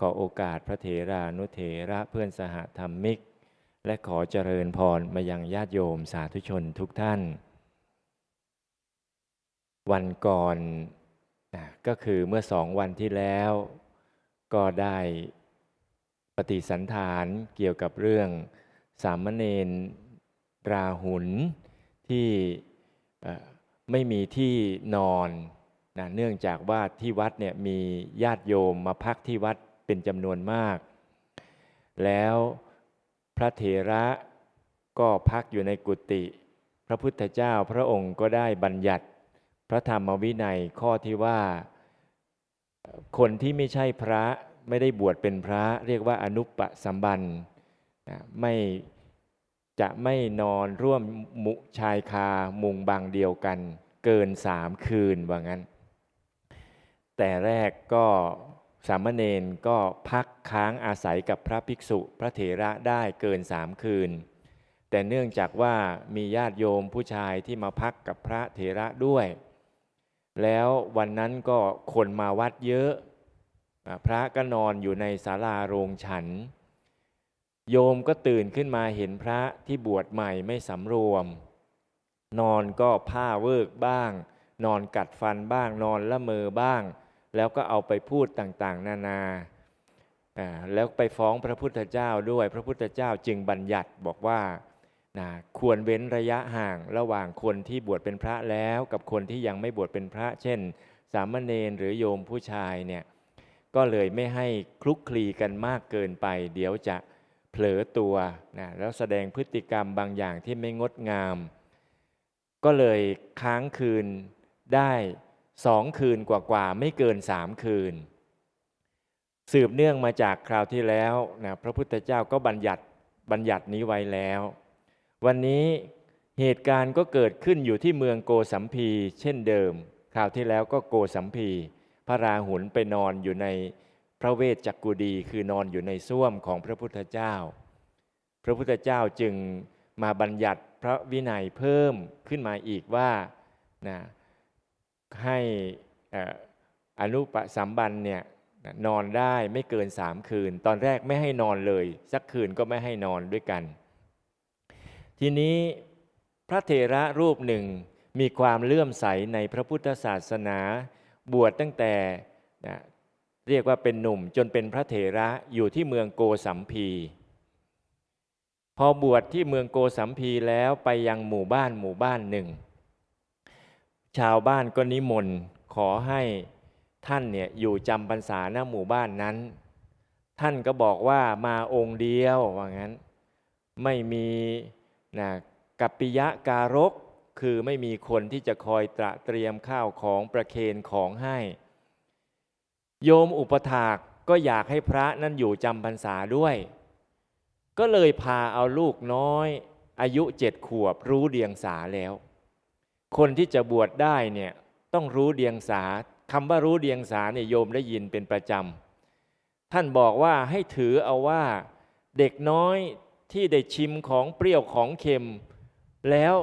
ขอโอกาสพระเถรานุเถระเพื่อนสหธรรมิก และขอเจริญพรมายังญาติโยมสาธุชนทุกท่าน วันก่อนก็คือเมื่อสองวันที่แล้ว ก็ได้ปฏิสันฐานเกี่ยวกับเรื่องสามเณรราหุลที่ไม่มีที่นอนนะเนื่องจากว่าที่วัดเนี่ยมีญาติโยมมาพักที่วัด เป็นจำนวนมาก แล้วพระเถระก็พักอยู่ในกุฏิพระพุทธเจ้าพระองค์ก็ได้บัญญัติ พระธรรมวินัยข้อที่ว่า คนที่ไม่ใช่พระไม่ได้บวชเป็นพระ เรียกว่าอนุปปสัมบันไม่จะไม่นอนร่วมมุชายคามุงบางเดียวกัน เกินสามคืนว่างั้น แต่แรกก็ สามเณรก็พักค้างอาศัยกับพระภิกษุพระเถระได้เกินสามคืน แต่เนื่องจากว่ามีญาติโยมผู้ชายที่มาพักกับพระเถระด้วย แล้ววันนั้นก็คนมาวัดเยอะ พระก็นอนอยู่ในศาลาโรงฉัน โยมก็ตื่นขึ้นมาเห็นพระที่บวชใหม่ไม่สำรวม นอนก็ผ้าเวิกบ้าง นอนกัดฟันบ้างนอนละเมอบ้าง แล้วก็เอาไปพูดต่างๆ นานาแล้วไปฟ้องพระพุทธเจ้าด้วย พระพุทธเจ้าจึงบัญญัติบอกว่านะควรเว้นระยะห่างระหว่างคนที่บวชเป็นพระแล้วกับคนที่ยังไม่บวชเป็นพระ เช่น สามเณรหรือโยมผู้ชายเนี่ยก็เลยไม่ให้คลุกคลีกันมากเกินไป เดี๋ยวจะเผลอตัวนะแล้วแสดงพฤติกรรมบางอย่างที่ไม่งดงาม ก็เลยค้างคืนได้ สองคืนกว่าๆไม่เกินสามคืน สืบเนื่องมาจากคราวที่แล้วนะพระพุทธเจ้าก็บัญญัติบัญญัตินี้ไว้แล้ว วันนี้เหตุการณ์ก็เกิดขึ้นอยู่ที่เมืองโกสัมพี เช่นเดิม คราวที่แล้วก็โกสัมพี พระราหุลไปนอนอยู่ในพระเวทจักกุดีคือนอนอยู่ในส้วมของพระพุทธเจ้า พระพุทธเจ้าจึงมาบัญญัติพระวินัยเพิ่มขึ้นมาอีกว่านะ ให้อนุปสัมบันเนี่ยนอนได้ไม่เกินสามคืน ตอนแรกไม่ให้นอนเลย สักคืนก็ไม่ให้นอนด้วยกัน ทีนี้พระเถระรูปหนึ่งมีความเลื่อมใสในพระพุทธศาสนา บวชตั้งแต่เรียกว่าเป็นหนุ่มจนเป็นพระเถระอยู่ที่เมืองโกสัมพี พอบวชที่เมืองโกสัมพีแล้วไปยังหมู่บ้านหมู่บ้านหนึ่ง ชาวบ้านก็นิมนต์ขอให้ท่านเนี่ยอยู่จำพรรษาหน้าหมู่บ้านนั้น ท่านก็บอกว่ามาองค์เดียวว่างั้น ไม่มีนะกัปปิยะการกคือไม่มีคนที่จะคอยตระเตรียมข้าวของประเคนของให้ โยมอุปถากก็อยากให้พระนั้นอยู่จำพรรษาด้วย ก็เลยพาเอาลูกน้อย อายุเจ็ดขวบรู้เดียงสาแล้ว คนที่จะบวชได้เนี่ยต้องรู้เดียงสาคำว่ารู้เดียงสาเนี่ยโยมได้ยินเป็นประจำท่านบอกว่าให้ถือเอาว่าเด็กน้อยที่ได้ชิมของเปรี้ยวของเค็ม แล้ว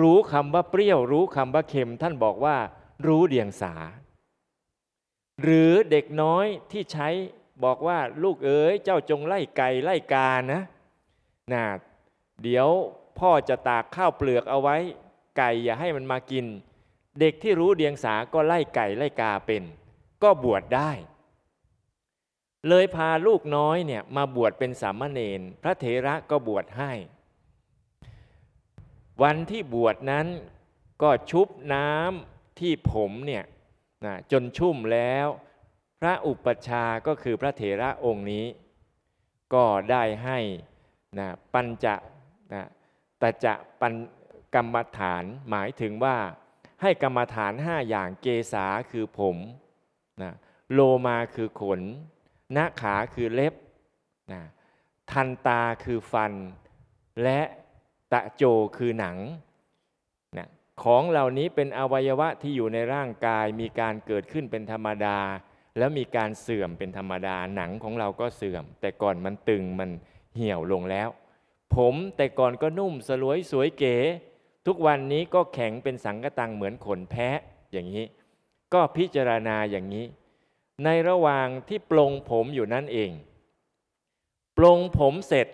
รู้คำว่าเปรี้ยว รู้คำว่าเค็ม ท่านบอกว่ารู้เดียงสา หรือเด็กน้อยที่ใช้บอกว่าลูกเอ๋ยเจ้าจงไล่ไก่ไล่กานะนะเดี๋ยวพ่อจะตากข้าวเปลือกเอาไว้ ไก่อย่าให้มันมากิน เด็กที่รู้เดียงสาก็ไล่ไก่ไล่กาเป็น ก็บวชได้ เลยพาลูกน้อยเนี่ยมาบวชเป็นสามเณรพระเถระก็บวชให้ วันที่บวชนั้นก็ชุบน้ำที่ผมเนี่ยนะจนชุ่มแล้ว พระอุปชาก็คือพระเถระองค์นี้ ก็ได้ให้นะปัญจะนะตจะปัญ กรรมฐานหมายถึงว่าให้กรรมฐานห้าอย่างเกษาคือผมนะโลมาคือขนหน้าขาคือเล็บนะทันตาคือฟัน และตะโจคือหนังนะของเหล่านี้เป็นอวัยวะที่อยู่ในร่างกายมีการเกิดขึ้นเป็นธรรมดา แล้วมีการเสื่อมเป็นธรรมดาหนังของเราก็เสื่อม แต่ก่อนมันตึงมันเหี่ยวลงแล้ว ผมแต่ก่อนก็นุ่มสลวยสวยเก๋ ทุกวันนี้ก็แข็งเป็นสังกตังเหมือนขนแพะอย่างนี้ ก็พิจารณาอย่างนี้ ในระหว่างที่ปลงผมอยู่นั่นเอง ปลงผมเสร็จ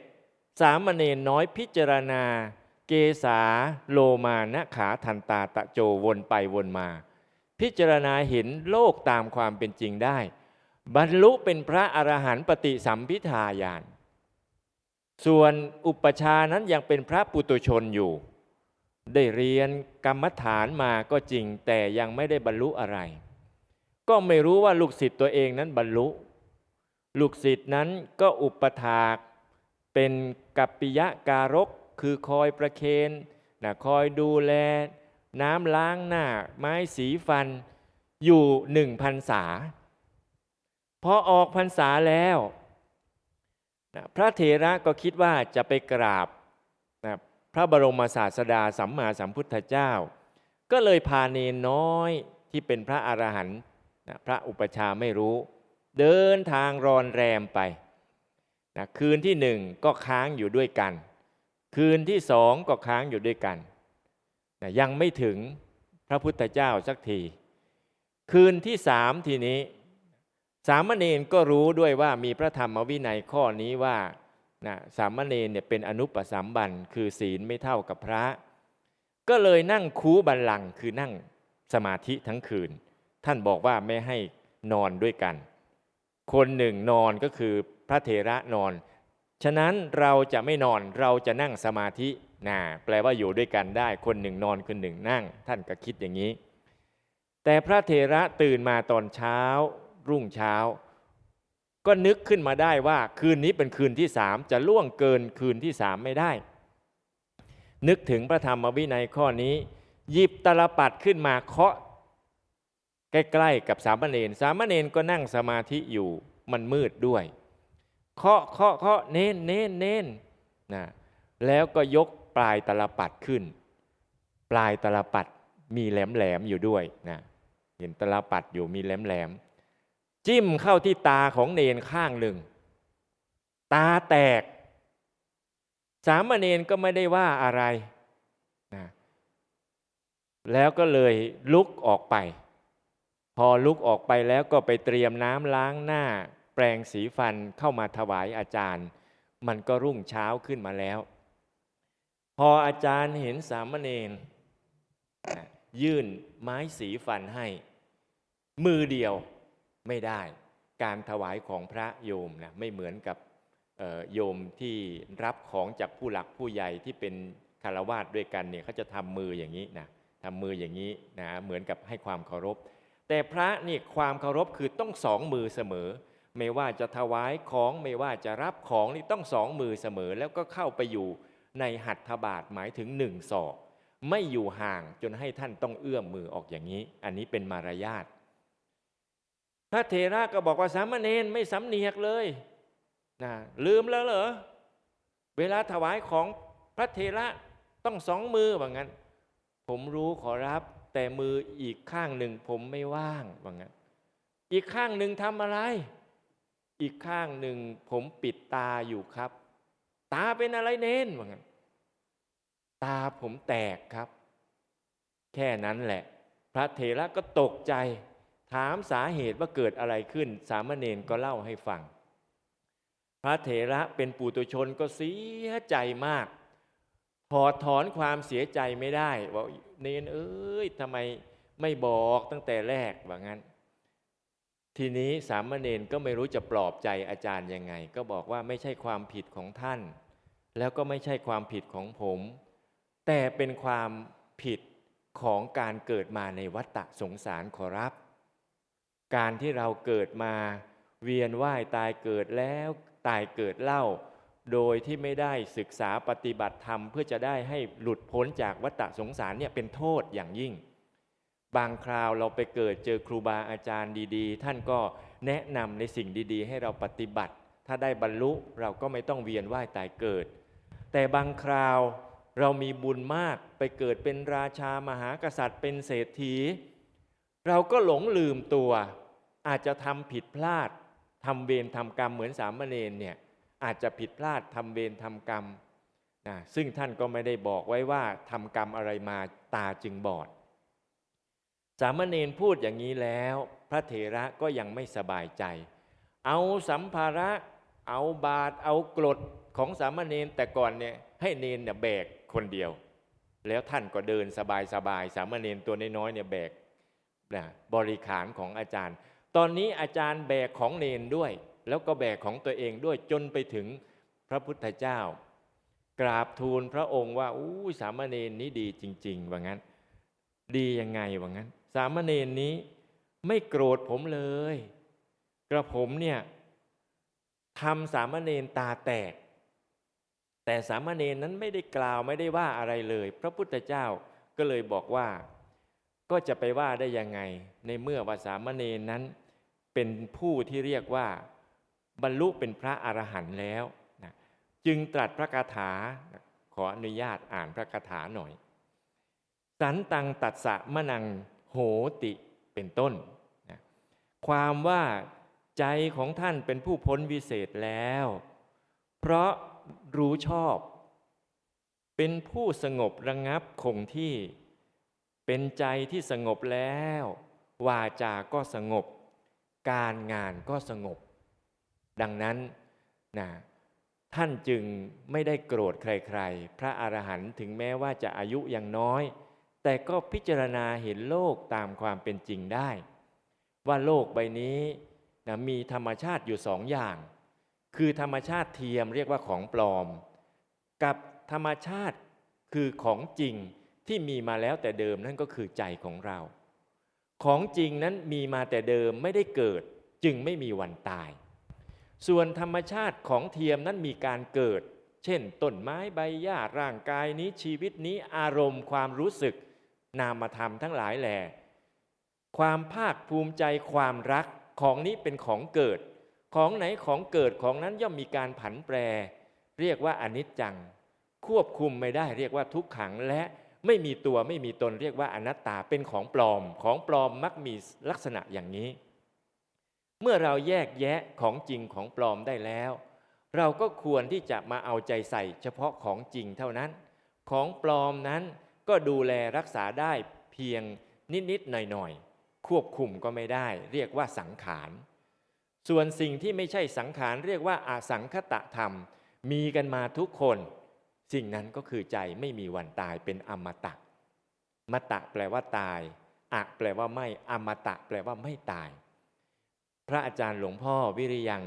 สามเณรน้อยพิจารณา เกษาโลมานะขาทันตาตะโจวนไปวนมา พิจารณาเห็นโลกตามความเป็นจริงได้ บรรลุเป็นพระอรหันต์ปฏิสัมพิทาญาณส่วนอุปชานั้นยังเป็นพระปุตุชนอยู่ ได้เรียนกรรมฐานมาก็จริง แต่ยังไม่ได้บรรลุอะไร ก็ไม่รู้ว่าลูกศิษย์ตัวเองนั้นบรรลุ ลูกศิษย์นั้นก็อุปถากเป็นกัปปิยะการกคือคอยประเคนนะคอยดูแล น้ำล้างหน้า ไม้สีฟัน อยู่หนึ่งพรรษาพอออกพรรษาแล้วนะพระเถระก็คิดว่าจะไปกราบ พระบรมศาสดาสัมมาสัมพุทธเจ้า ก็เลยพาเนนน้อยที่เป็นพระอรหันต์พระอุปชาไม่รู้ เดินทางรอนแรมไปนะคืนที่หนึ่งก็ค้างอยู่ด้วยกัน คืนที่สองก็ค้างอยู่ด้วยกันนะยังไม่ถึงพระพุทธเจ้าสักที คืนที่สามทีนี้ สามเณรก็รู้ด้วยว่ามีพระธรรมวินัยข้อนี้ว่า นะสามเณรเนี่ยเป็นอนุปสัมบันคือศีลไม่เท่ากับพระ ก็เลยนั่งคูบัลลังคือนั่งสมาธิทั้งคืน ท่านบอกว่าไม่ให้นอนด้วยกัน คนหนึ่งนอนก็คือพระเถระนอน ฉะนั้นเราจะไม่นอนเราจะนั่งสมาธินะแปลว่าอยู่ด้วยกันได้ คนหนึ่งนอนคนหนึ่งนั่ง ท่านก็คิดอย่างนี้ แต่พระเถระตื่นมาตอนเช้า รุ่งเช้า ก็นึกขึ้นมาได้ว่าคืนนี้เป็นคืนที่สามจะล่วงเกินคืนที่สามไม่ได้ นึกถึงพระธรรมวินัยข้อนี้ หยิบตลปัดขึ้นมาเคาะ ใกล้ๆกับสามเณรสามเณรก็นั่งสมาธิอยู่มันมืดด้วย เคาะเคาะเคาะเน้นเน้นเน้นนะแล้วก็ยกปลายตลปัดขึ้น ปลายตลปัดมีแหลมแหลมอยู่ด้วยนะเห็นตลปัดอยู่มีแหลมแหลม จิ้มเข้าที่ตาของเนนข้างหนึ่ง ตาแตก สามเณรก็ไม่ได้ว่าอะไรนะแล้วก็เลยลุกออกไป พอลุกออกไปแล้วก็ไปเตรียมน้ำล้างหน้า แปรงสีฟันเข้ามาถวายอาจารย์ มันก็รุ่งเช้าขึ้นมาแล้ว พออาจารย์เห็นสามเณรยื่นไม้สีฟันให้ มือเดียว ไม่ได้การถวายของพระโยมนะไม่เหมือนกับโยมที่รับของจากผู้หลักผู้ใหญ่ที่เป็นคารวาสด้วยกันเนี่ยเขาจะทำมืออย่างนี้นะทำมืออย่างนี้นะเหมือนกับให้ความเคารพ แต่พระนี่ความเคารพคือต้องสองมือเสมอ ไม่ว่าจะถวายของไม่ว่าจะรับของนี่ต้องสองมือเสมอ แล้วก็เข้าไปอยู่ในหัตถบาทหมายถึงหนึ่งศอก ไม่อยู่ห่างจนให้ท่านต้องเอื้อมมือออกอย่างนี้ อันนี้เป็นมารยาท พระเถระก็บอกว่าสามเณรไม่สำเนียกเลยนะลืมแล้วเหรอ เวลาถวายของพระเถระต้องสองมือว่างั้น ผมรู้ขอรับแต่มืออีกข้างหนึ่งผมไม่ว่างว่างั้น อีกข้างหนึ่งทำอะไร อีกข้างหนึ่งผมปิดตาอยู่ครับ ตาเป็นอะไรเน้นว่างั้น ตาผมแตกครับ แค่นั้นแหละ พระเถระก็ตกใจ ถามสาเหตุว่าเกิดอะไรขึ้น สามเณรก็เล่าให้ฟัง พระเถระเป็นปุตุชนก็เสียใจมาก ถอดถอนความเสียใจไม่ได้ว่าเนนเอ้ยทำไมไม่บอกตั้งแต่แรกว่างั้น ทีนี้สามเณรก็ไม่รู้จะปลอบใจอาจารย์ยังไง ก็บอกว่าไม่ใช่ความผิดของท่าน แล้วก็ไม่ใช่ความผิดของผม แต่เป็นความผิดของการเกิดมาในวัฏฏะสงสารขอรับ การที่เราเกิดมาเวียนว่ายตายเกิดแล้วตายเกิดเล่า โดยที่ไม่ได้ศึกษาปฏิบัติธรรม เพื่อจะได้ให้หลุดพ้นจากวัฏสงสารเนี่ยเป็นโทษอย่างยิ่ง บางคราวเราไปเกิดเจอครูบาอาจารย์ดีๆ ท่านก็แนะนำในสิ่งดีๆ ให้เราปฏิบัติ ถ้าได้บรรลุเราก็ไม่ต้องเวียนว่ายตายเกิด แต่บางคราวเรามีบุญมากไปเกิดเป็นราชามหากษัตริย์เป็นเศรษฐี เราก็หลงลืมตัว อาจจะทำผิดพลาดทำเวรทำกรรมเหมือนสามเณรเนี่ยอาจจะผิดพลาดทำเวรทำกรรมนะซึ่งท่านก็ไม่ได้บอกไว้ว่าทำกรรมอะไรมาตาจึงบอด สามเณรพูดอย่างนี้แล้ว พระเถระก็ยังไม่สบายใจ เอาสัมภาระ เอาบาตรเอากรดของสามเณรแต่ก่อนเนี่ยให้เนนเนี่ยแบกคนเดียว แล้วท่านก็เดินสบายสบายสามเณรตัวน้อยๆเนี่ยแบกนะบริขารของอาจารย์ ตอนนี้อาจารย์แบกของเนนด้วย แล้วก็แบกของตัวเองด้วยจนไปถึงพระพุทธเจ้า กราบทูลพระองค์ว่าอู้สามเณรนี้ดีจริง ๆ ว่างั้น ดียังไงว่างั้น สามเณรนี้ไม่โกรธผมเลย กระผมเนี่ยทำสามเณรตาแตก แต่สามเณรนั้นไม่ได้กล่าวไม่ได้ว่าอะไรเลย พระพุทธเจ้าก็เลยบอกว่า ก็จะไปว่าได้ยังไง ในเมื่อว่าสามเณรนั้น เป็นผู้ที่เรียกว่าบรรลุเป็นพระอรหันต์แล้วนะจึงตรัสพระคาถาขออนุญาตอ่านพระคาถาหน่อย สันตังตัดสะมะนังโหติเป็นต้นนะความว่าใจของท่านเป็นผู้พ้นวิเศษแล้ว เพราะรู้ชอบ เป็นผู้สงบระงับคงที่ เป็นใจที่สงบแล้ว วาจาก็สงบ การงานก็สงบ ดังนั้นนะท่านจึงไม่ได้โกรธใครๆ พระอรหันต์ถึงแม้ว่าจะอายุยังน้อย แต่ก็พิจารณาเห็นโลกตามความเป็นจริงได้ ว่าโลกใบนี้นะมีธรรมชาติอยู่สองอย่าง คือธรรมชาติเทียมเรียกว่าของปลอม กับธรรมชาติคือของจริง ที่มีมาแล้วแต่เดิมนั่นก็คือใจของเรา ของจริงนั้นมีมาแต่เดิมไม่ได้เกิด จึงไม่มีวันตาย ส่วนธรรมชาติของเทียมนั้นมีการเกิด เช่นต้นไม้ใบหญ้าร่างกายนี้ชีวิตนี้อารมณ์ความรู้สึก นามธรรมทั้งหลายแหล่ความภาคภูมิใจความรักของนี้เป็นของเกิด ของไหนของเกิดของนั้นย่อมมีการผันแปร เรียกว่าอนิจจัง ควบคุมไม่ได้เรียกว่าทุกขังและ ไม่มีตัวไม่มีตนเรียกว่าอนัตตาเป็นของปลอม ของปลอมมักมีลักษณะอย่างนี้ เมื่อเราแยกแยะของจริงของปลอมได้แล้ว เราก็ควรที่จะมาเอาใจใส่ เฉพาะของจริงเท่านั้น ของปลอมนั้นก็ดูแลรักษาได้เพียงนิด ๆ หน่อย ๆ ควบคุมก็ไม่ได้ เรียกว่าสังขาร ส่วนสิ่งที่ไม่ใช่สังขารเรียกว่าอาสังคตะธรรม มีกันมาทุกคน สิ่งนั้นก็คือใจไม่มีวันตายเป็นอมตะมตะแปลว่าตายอะแปลว่าไม่อมตะแปลว่าไม่ตาย พระอาจารย์หลวงพ่อวิริยัง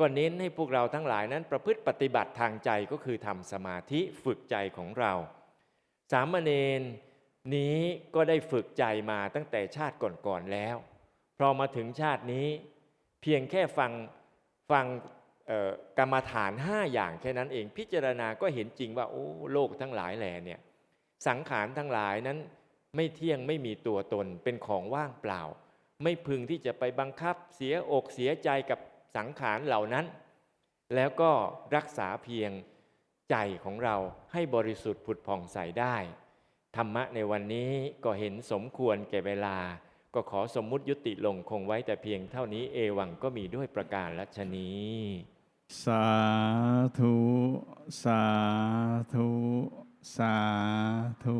ก็เน้นให้พวกเราทั้งหลายนั้นประพฤติปฏิบัติทางใจก็คือทำสมาธิฝึกใจของเรา สามเณรนี้ก็ได้ฝึกใจมาตั้งแต่ชาติก่อนๆแล้ว พอมาถึงชาตินี้ เพียงแค่ฟังฟัง กรรมฐานห้าอย่างแค่นั้นเอง พิจารณาก็เห็นจริงว่าโอ้โลกทั้งหลายแหล่เนี่ยสังขารทั้งหลายนั้นไม่เที่ยงไม่มีตัวตนเป็นของว่างเปล่า ไม่พึงที่จะไปบังคับเสียอกเสียใจกับสังขารเหล่านั้น แล้วก็รักษาเพียงใจของเราให้บริสุทธิ์ผุดผ่องใสได้ ธรรมะในวันนี้ก็เห็นสมควรแก่เวลา ก็ขอสมมุติยุติลงคงไว้แต่เพียงเท่านี้เอวังก็มีด้วยประการลัชนี สาธุ สาธุ สาธุ